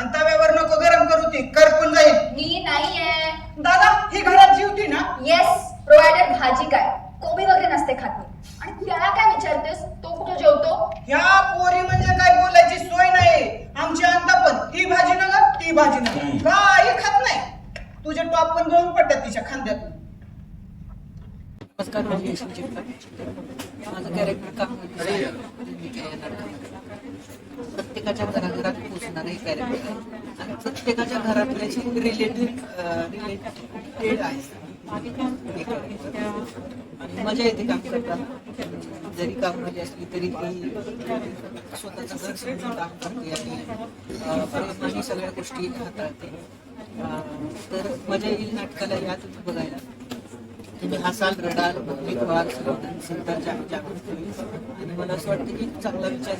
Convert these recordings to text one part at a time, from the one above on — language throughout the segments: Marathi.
आणि तव्यावर नको गरम करू ती. करपून जाईल. मी नाहीये. दादा ही घरात जीवती ना? येस प्रोव्हायडर भाजी काय? कोबी वगैरे नसते खात मी. आणि त्याला काय विचारतेस? तो कुठे जेवतो? ह्या पोरी म्हणजे काय बोलायची सोय नाही. आमची अंता पण. ही भाजी नका ती भाजी नका काही खात नाही. तुझे टॉप पण गळून पडतात तिच्या खांद्यातून. नमस्कार माझी चित्ता माझं कॅरेक्टर काम केलं प्रत्येकाच्या घराघरात पोचणारं हे कार्यक्रम आहे. आणि प्रत्येकाच्या घरातल्याशी रिलेटेड रिलेटेड आहे मजा येते काम करताना जरी काम मजा असली तरी ती स्वतःचं घर सोडून काम करते आणि परत प्रेमाने सगळ्या गोष्टी हाताळते. तर मजा येईल नाटकाला या तुम्ही बघायला. तुम्ही हसाल रडाल मी व्हाल संतांच्या जागृत होईल. आणि मला असं वाटतं की चांगला विचार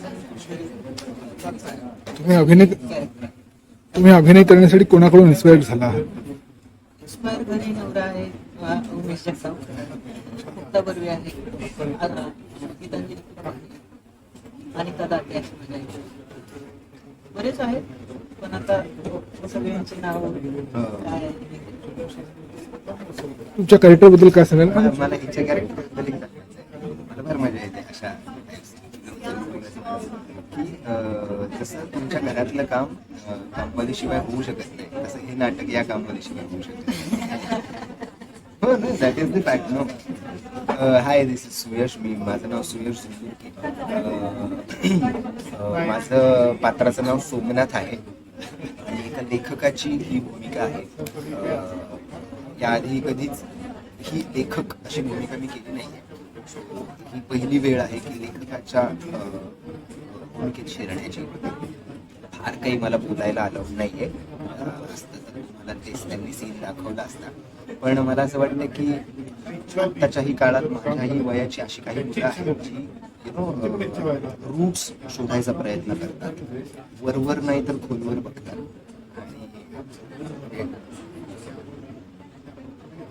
तुम्ही अभिनय तुम्ही अभिनय करण्यासाठी कोणाकडून इन्स्पायर झाला? इन्स्पायर घरी नवरा आहे उमेश जगताप मुक्ता बर्वे आहे. गीतांजली अनिता दाते. बरेच आहेत पण आता सगळ्यांची नाव काय आहे तुमच्या कॅरेक्टरबद्दल काय सांगाल मला हिच्या कॅरेक्टरबद्दल आहे. मला फार मजा येते अशा की जसं तुमच्या घरातलं काम अं, कामवालीशिवाय होऊ शकत नाही तसं हे नाटक या कामवालीशिवाय होऊ शकत नाही. हो ना that is the fact no hi this is Suyash मी माझं नाव सुयश सुंदुरके माझं पात्राचं नाव सोमनाथ आहे आणि एका लेखकाची ही भूमिका आहे याआधी कधीच ही लेखक अशी भूमिका मी केली नाही ही पहिली वेळ आहे की लेखकाच्या भूमिकेत शिरण्याची. फार काही मला बोलायला आलं नाही आहे असतं तर तुम्हाला तेच त्यांनी सीन दाखवला असता. पण मला असं वाटतं की आत्ताच्याही काळात माझ्याही वयाची अशी काही मुलं आहेत जी रूट्स शोधायचा प्रयत्न करतात. वरवर नाही तर खोलवर बघतात. आणि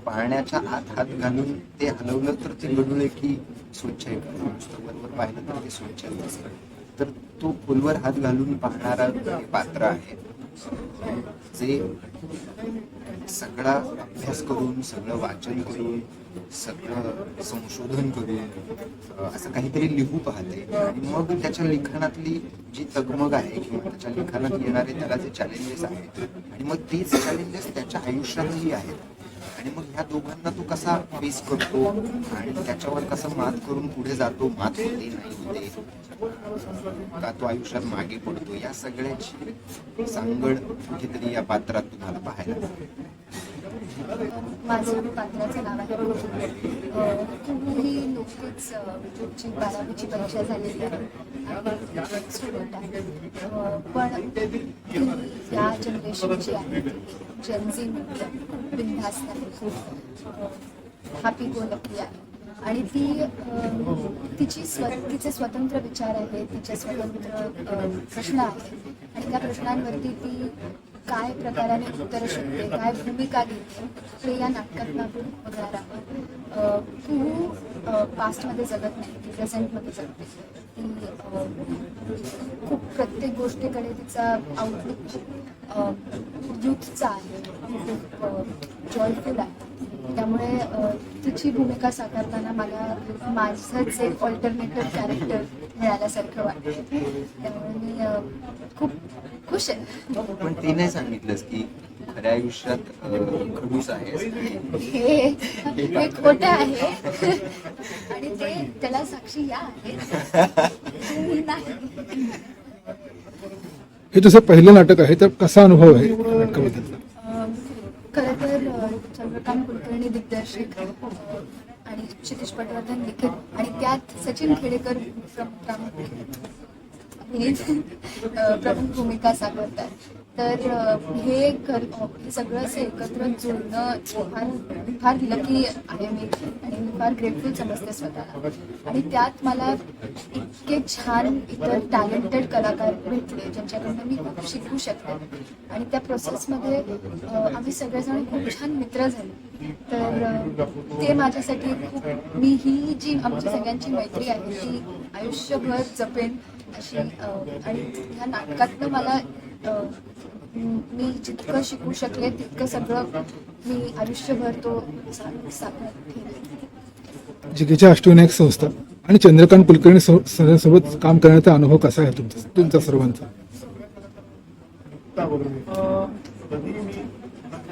पाळण्याच्या आत हात घालून ते हलवलं तर ते घडवलं की स्वच्छ आहे पुस्तकांवर पाहिलं तर ते स्वच्छ आहे. तर तो खोलवर हात घालून पाहणारा पात्र आहे. जे सगळा अभ्यास करून सगळं वाचन करून सगळं संशोधन करून असं काहीतरी लिहू पाहते. आणि मग त्याच्या लिखाणातली जी तगमग आहे किंवा त्याच्या लिखाणात येणारे त्याला जे चॅलेंजेस आहेत आणि मग तेच चॅलेंजेस त्याच्या आयुष्यातही आहेत. आणि मग ह्या दोघांना तो कसा फेस करतो आणि त्याच्यावर कसं मात करून पुढे जातो मात होते नाही होते का तो आयुष्यात मागे पडतो या सगळ्याची सांगड कुठेतरी या पात्रात तुम्हाला पाहायला. माझं पात्राचं नाव आहे. अं, कुहू ही नुकतीच अं, बारावीची परीक्षा झालेली आहे स्टुडंट आहे. पण ती या जनरेशनची आहे. जनजी म्हणजे बिनधास्त आहे. खूप हॅपी गो लकी आहे. आणि ती तिची स्व तिचे स्वतंत्र विचार आहेत तिचे स्वतंत्र प्रश्न आहेत. आणि त्या प्रश्नांवरती ती काय प्रकाराने उत्तर शकते काय भूमिका घेते हे या नाटकातून आपण बघणार आहोत. कुहू पास्टमध्ये जगत नाही ती प्रेझेंटमध्ये जगते. ती खूप प्रत्येक गोष्टीकडे तिचा आउटलुक युथचा आहे खूप जॉयफुल आहे. त्यामुळे तिची भूमिका साकारताना मला माझंच एक ऑल्टरनेटिव्ह कॅरेक्टर मिळाल्यासारखं वाटतं त्यामुळे मी खूप खुश आहे. पण ते नाही सांगितलंस की खऱ्या आयुष्यात खडूस आहेस हे खोटं आहे. आणि ते त्याला साक्षी या नाही हे तुझं पहिलं नाटक आहे तर कसा अनुभव आहे नाटकाबद्दलचा अं, खरं तर अं, चंद्रकांत कुलकर्णी आणि क्षितिश पटवर्धन लिखित. आणि त्यात सचिन खेडेकर प्रमुख प्रमुख भूमिका साकारतात. तर हे कर सगळं असं एकत्र जुळणं फार फार लकी आहे मी. आणि मी फार ग्रेटफुल समजते स्वतःला. आणि त्यात मला इतके छान इतर टॅलेंटेड कलाकार भेटले ज्यांच्याकडनं मी खूप शिकू शकते आणि त्या प्रोसेसमध्ये आम्ही सगळेजण खूप छान मित्र झाले. तर ते माझ्यासाठी खूप मी ही जी आमची सगळ्यांची मैत्री आहे ती आयुष्यभर जपेन अशी आणि ह्या नाटकातनं मला म- जितकं शिकू शकले तितकं सगळं मी आयुष्यभर तो जिगीच्या अष्टविनायक संस्था आणि चंद्रकांत कुलकर्णी सो- सरांसोबत काम करण्याचा अनुभव कसा आहे तुमचा? तुमचा सर्वांचा.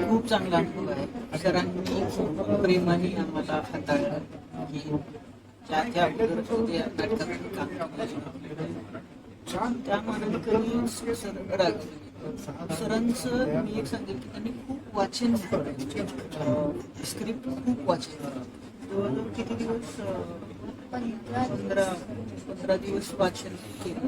खूप चांगला अनुभव आहे. सरांनी खूप प्रेमाने आम्हाला हाताळलं की त्या त्या अगोदर जे नाटकात काम केलं त्या मानाने कधी सर सरांचं मी एक सांगेल की त्यांनी खूप वाचन स्क्रिप्ट म्हणजे खूप वाचन जवळजवळ किती दिवस पंधरा पंधरा दिवस वाचन केलं.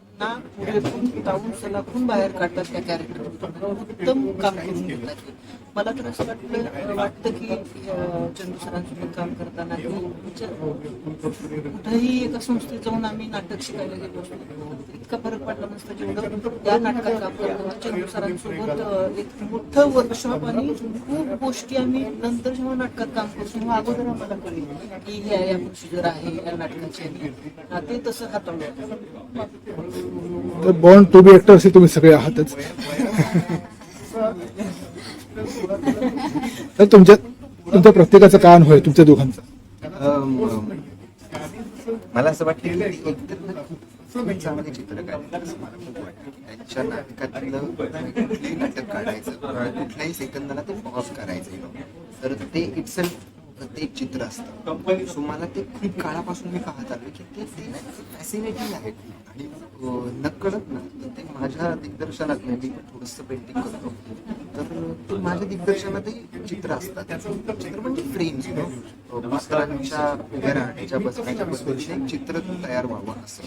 त्यांना पुढे तावून सलाखून बाहेर काढतात त्या कॅरेक्टर उत्तम काम करून घेतात मला तर असं वाटतं वाटतं की चंदू सरांसोबत काम करताना कुठेही एका संस्थेत जाऊन आम्ही नाटक शिकायला गेलो असतो इतका फरक पडला नसता जेवढं त्या नाटकात काम करताना चंदू सरांसोबत एक मोठं वर्कशॉप आणि खूप गोष्टी आम्ही नंतर जेव्हा नाटकात काम करतो तेव्हा अगोदर आम्हाला कळेल की ह्या या प्रोसिजर आहे या नाटकाची ते तसं हाताळलं. तर बॉन्ड टू बी ऍक्टर असे तुम्ही सगळे आहातच. तर तुमच्या तुमच्या प्रत्येकाचं कान होय तुमच्या दोघांचं? मला असं वाटतं की एकतर चांगले चित्रकार त्यांच्या नाटकातलं कुठलंही नाटक काढायचं. कुठल्याही सेकंदाला ते ऑफ करायचं तर ते इट्स इट्सल्फ ते एक चित्र असतं. सो मला ते खूप काळापासून मी पाहत आलो की ते ते फॅसिनेटिंग आहे. आणि नकळत ना ते माझ्या दिग्दर्शनात म्हणजे मी थोडंसं पेंटिंग करतो. तर ते माझ्या दिग्दर्शनातही चित्र असतात. चित्र म्हणजे फ्रेम्स पात्रांच्या उभ्या राहण्याच्या बसण्याच्या बद्दलचे चित्र तयार व्हावं असं.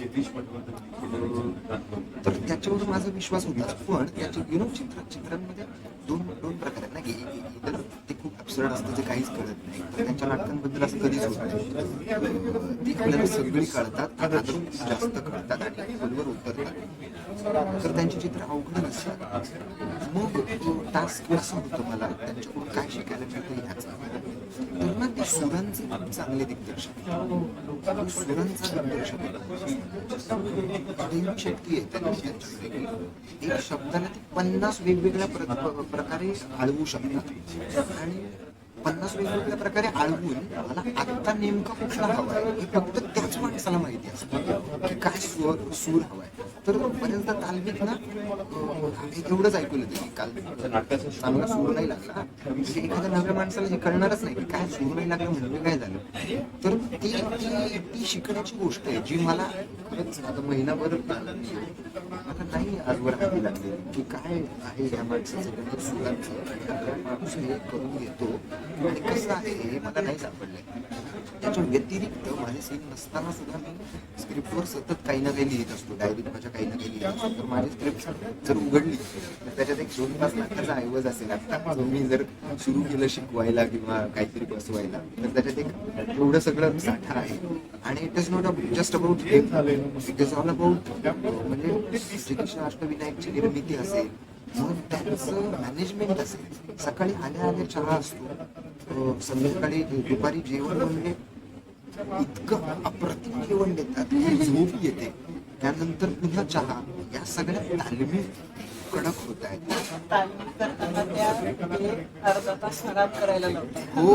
तर त्याच्यावर माझा विश्वास होता. पण त्याचे नो चित्र चित्रांमध्ये दोन दोन प्रकार ते असतं ते काहीच कळत नाही तर त्यांच्या नाटकांबद्दल असं कधीच होत नाही. ती आपल्याला सगळी कळतात जास्त कळतात आणि खोलवर उतरतात. तर त्यांची चित्र अवघड नसतात. मग टास्क असं होतं मला? त्यांच्याकडून काय शिकायला मिळतं ह्याचा तर सुरांचे खूप चांगले दिग्दर्शक आहेत. दिग्दर्शक आहे देवी आहे त्यांच्याकडे एक शब्दाला ते पन्नास वेगवेगळ्या प्रकारे हळवू शकतात. आणि पन्नास वेगवेगळ्या प्रकारे आळवून मला आत्ता नेमका कुठला हवाय हे फक्त त्याच माणसाला माहिती असतं की काय सूर सूर हवाय तर बऱ्याचदा तालमीत ना एवढंच ऐकू येतं की काल चांगला सूर नाही लागला. म्हणजे एखाद्या नव्या माणसाला हे कळणारच नाही की काय सूर नाही लागलं म्हणजे काय झालं. तर ती ती ती शिकण्याची गोष्ट आहे जी मला खरंच आता महिनाभर मला नाही आजवर हवी लागली की काय आहे या माणसाचं म्हणजे सुरांचं. माणूस हे करून घेतो. कसं आहे हे मला नाही सापडलंय त्याच्या व्यतिरिक्त माझे सीन नसताना सुद्धा मी स्क्रिप्टवर सतत काही ना काही लिहित असतो. डायरीत माझ्या काही ना काही लिहित असतो. तर माझी स्क्रिप्ट जर उघडली तर त्याच्यात एक दोन पाच लाखाचा ऐवज असेल. आता मी जर सुरू केलं शिकवायला किंवा काहीतरी बसवायला तर त्याच्यात एक एवढं सगळं साठा आहे. आणि it is not just about it is all about म्हणजे श्रीकृष्ण अष्टविनायकची निर्मिती असेल मग त्यांचं मॅनेजमेंट असेल सकाळी आल्या आल्या चहा असतो. संध्याकाळी दुपारी जेवण म्हणजे इतकं अप्रतिम जेवण देतात. की झोप येते. त्यानंतर पुन्हा चहा. या सगळ्या तालमी कडक होत आहेत. हो.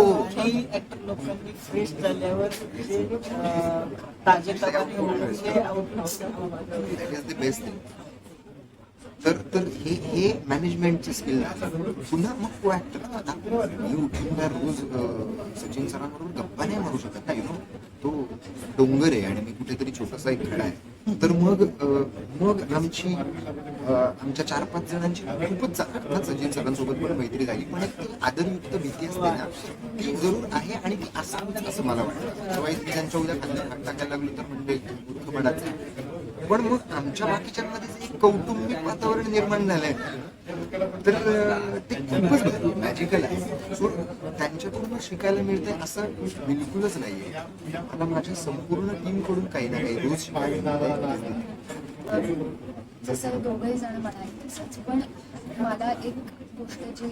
लोकांनी फ्रेश झाल्यावर बेस्ट तर तर हे हे मॅनेजमेंटचे स्किल पुन्हा मग तो ऍक्टर आता मी उठून काय रोज सचिन सरांबरोबर गप्पा नाही मारू शकत ना यु नो तो डोंगर आहे आणि मी कुठेतरी छोटासा एक खडा आहे. तर मग मग आमची आमच्या चार पाच जणांची खूपच अर्थात सचिन सरांसोबत पण मैत्री झाली पण एक आदरयुक्त भीती असते ना ती जरूर आहे आणि ती असावीच असं मला वाटतं. जेव्हा त्यांच्या उद्या खाल्ल्या टाकायला लागलो तर म्हणजे मूर्खपणाचं पण मग आमच्या बाकीच्या कौटुंबिक वातावरण निर्माण झालंय तर ते खूपच मॅजिकल आहे. सो त्यांच्याकडून शिकायला मिळतंय असं बिलकुलच नाहीये. मला माझ्या संपूर्ण टीमकडून काही ना काही रोज शिकायला जसं दोघंही जण म्हणाले तसंच पण मला एक गोष्ट जी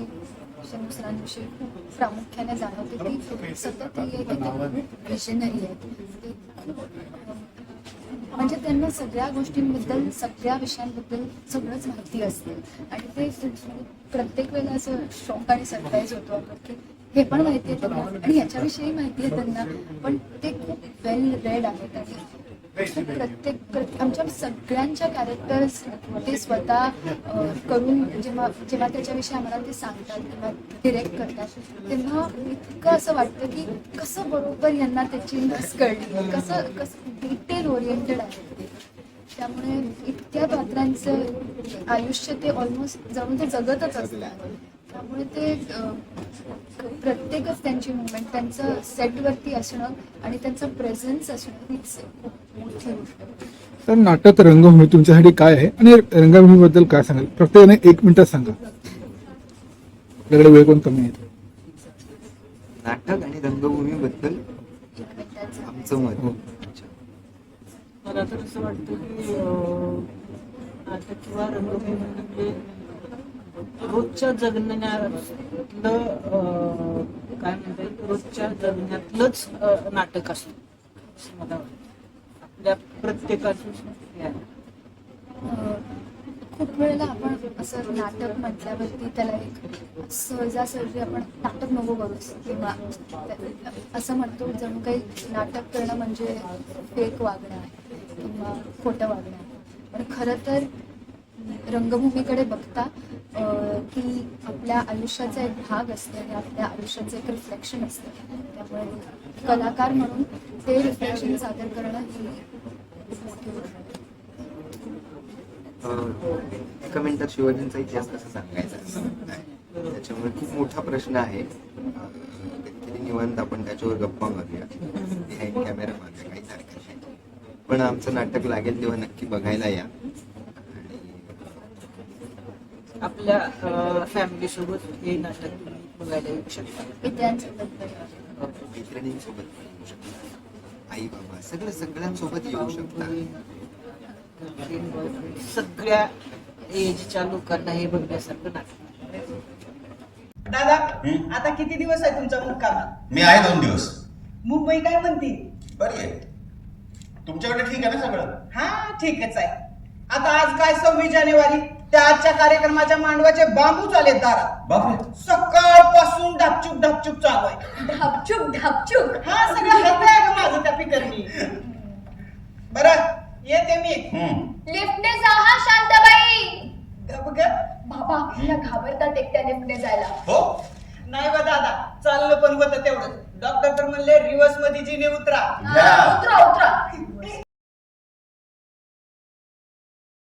शनू सरांविषयी खूप प्रामुख्याने जाणवते ती सतत ही एक विजनरी आहे ते खूप म्हणजे त्यांना सगळ्या गोष्टींबद्दल सगळ्या विषयांबद्दल सगळंच माहिती असते. आणि ते म्हणजे प्रत्येक वेळेला असं शॉक आणि सरप्राईज होतो आपण की हे पण माहिती आहे त्यांना. आणि ह्याच्याविषयी माहिती आहे त्यांना. पण ते खूप वेल रेड आहेत आणि प्रत्येक प्रत- आमच्या सगळ्यांच्या कॅरेक्टर्स ते स्वतः करून जेव्हा जेव्हा त्याच्याविषयी आम्हाला ते सांगतात किंवा डिरेक्ट करतात तेव्हा इतकं असं वाटतं की कसं बरोबर यांना त्याची नस कळली. कसं कसं डिटेल ओरिएंटेड आहे त्यामुळे इतक्या पात्रांचं आयुष्य ते ऑलमोस्ट जाऊन ते जगतच असतात त्यामुळे ते प्रत्येकच त्यांची मुवमेंट त्यांचं सेटवरती असणं आणि त्यांचं प्रेझेन्स असणं हीच खूप. तर नाटक रंगभूमी तुमच्यासाठी काय आहे? आणि रंगभूमीबद्दल काय सांगाल? प्रत्येकाने एक मिनिटात सांगा. आपल्याकडे वेळ कोण कमी आहे? नाटक आणि रंगभूमीबद्दल आमचं मत. हो. मला तर असं वाटतं की अं, नाटक किंवा रंगभूमी म्हणजे रोजच्या जगण्यातलं अं, काय म्हणता येईल रोजच्या जगण्यातलंच अं, नाटक असतं. असं मला वाटतं. आपल्या प्रत्येकाचं खूप वेळेला आपण असं नाटक म्हटल्यावरती त्याला एक सहजासहजी आपण नाटक नको करू. किंवा असं म्हणतो जणू काही नाटक करणं म्हणजे फेक वागणं आहे किंवा खोटं वागणं आहे. पण खरं तर रंगभूमीकडे बघता की आपल्या आयुष्याचा एक भाग असते आणि आपल्या आयुष्याचं एक रिफ्लेक्शन असतं. त्यामुळे कलाकार म्हणून ते रिफ्लेक्शन सादर करणं एका मिनिटात शिवाजींचा इतिहास कसा सांगायचा. त्याच्यामुळे खूप मोठा प्रश्न आहे. कधीतरी निवांत आपण त्याच्यावर गप्पा मारूया. बिहाइंड कॅमेरा मारूया काही हरकत नाही. पण आमचं नाटक लागेल तेव्हा नक्की बघायला या. आणि आपल्या फॅमिली सोबत हे नाटक बघायला येऊ शकता. विद्यांसोबत मैत्रिणींसोबत पण येऊ शकता आई बाबा सगळं सगळ्यांसोबत येऊ शकता. सगळ्या एजच्या लोकांना हे बघण्यासारखं नाटक दादा हं? आता किती दिवस आहे तुमचा मुक्काम? मी आहे दोन दिवस. मुंबई काय म्हणती? बरी आहे. तुमच्याकडे ठीक आहे ना सगळं? हा ठीकच आहे. आता आज काय सव्वीस जानेवारी? त्या आजच्या कार्यक्रमाच्या मांडवाचे बांबू आलेत दारात बापरे. सकाळपासून ढापचूक ढापचूक चालू आहे. ढापचूक ढापचूक हा सगळं हात